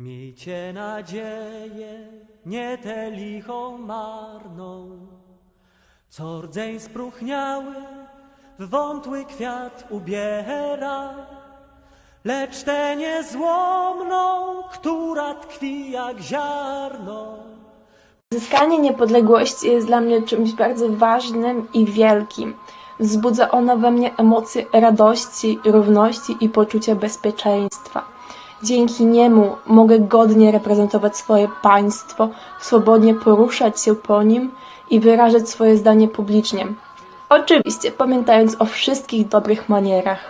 Miejcie nadzieję, nie tę lichą marną, co rdzeń spróchniały w wątły kwiat ubiera, lecz tę niezłomną, która tkwi jak ziarno. Zyskanie niepodległości jest dla mnie czymś bardzo ważnym i wielkim. Wzbudza ono we mnie emocje radości, równości i poczucia bezpieczeństwa. Dzięki niemu mogę godnie reprezentować swoje państwo, swobodnie poruszać się po nim i wyrażać swoje zdanie publicznie. Oczywiście pamiętając o wszystkich dobrych manierach.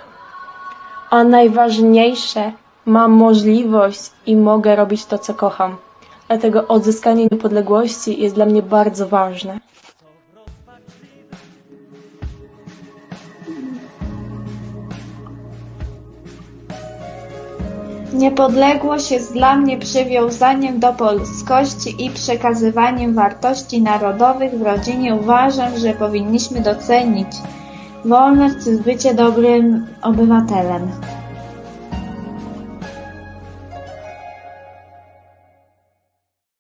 A najważniejsze, mam możliwość i mogę robić to, co kocham. Dlatego odzyskanie niepodległości jest dla mnie bardzo ważne. Niepodległość jest dla mnie przywiązaniem do polskości i przekazywaniem wartości narodowych w rodzinie. Uważam, że powinniśmy docenić wolność i bycie dobrym obywatelem.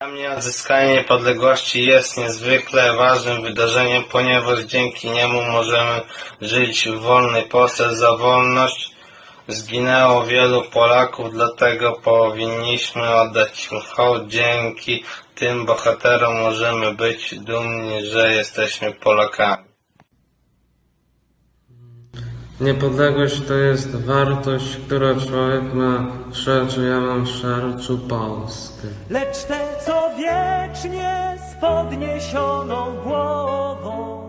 Dla mnie odzyskanie niepodległości jest niezwykle ważnym wydarzeniem, ponieważ dzięki niemu możemy żyć w wolnej Polsce za wolność. Zginęło wielu Polaków, dlatego powinniśmy oddać im hołd. Dzięki tym bohaterom możemy być dumni, że jesteśmy Polakami. Niepodległość to jest wartość, którą człowiek ma w sercu. Ja mam w sercu Polskę. Lecz te, co wiecznie z podniesioną głową,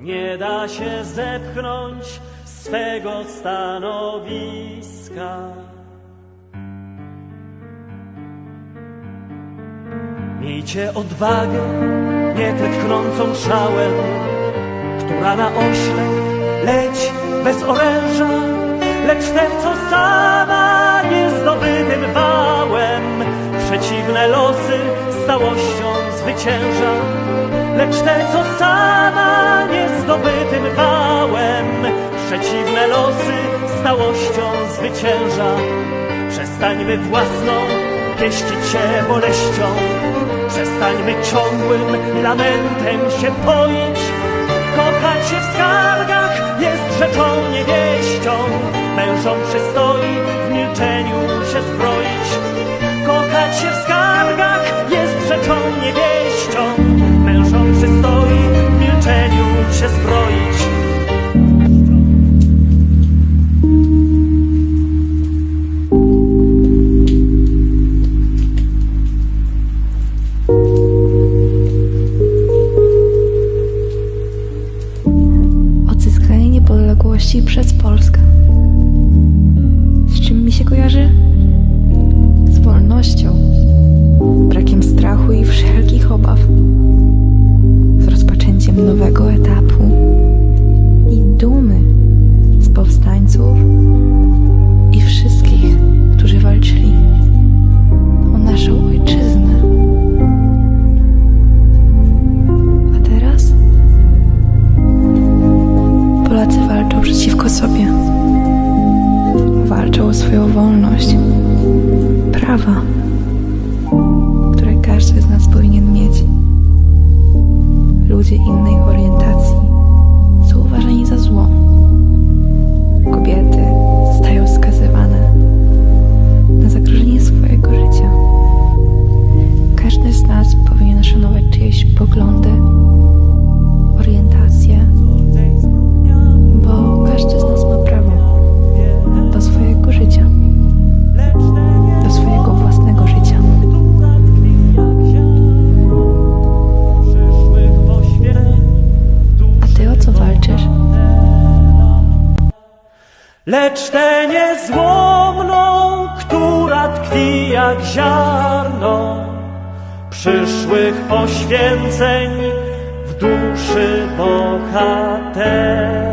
nie da się zepchnąć swego stanowiska. Miejcie odwagę, nie tę tchnącą szałem, która na ośle leci bez oręża, lecz tę, co sama niezdobytym wałem przeciwne losy stałością zwycięża. Lecz tę, co sama przeciwne losy stałością zwycięża. Przestańmy własną pieścić się boleścią, przestańmy ciągłym lamentem się poić. Kochać się w skargach jest rzeczą niewieścią, mężom przystoi w milczeniu się zbroić. Kochać się w skargach jest rzeczą niewieścią, mężom przystoi w milczeniu się zbroić. Przez Polskę. Wolność, prawa, które każdy z nas powinien mieć. Ludzie innej orientacji są uważani za zło. Lecz tę niezłomną, która tkwi jak ziarno przyszłych poświęceń w duszy bohatera.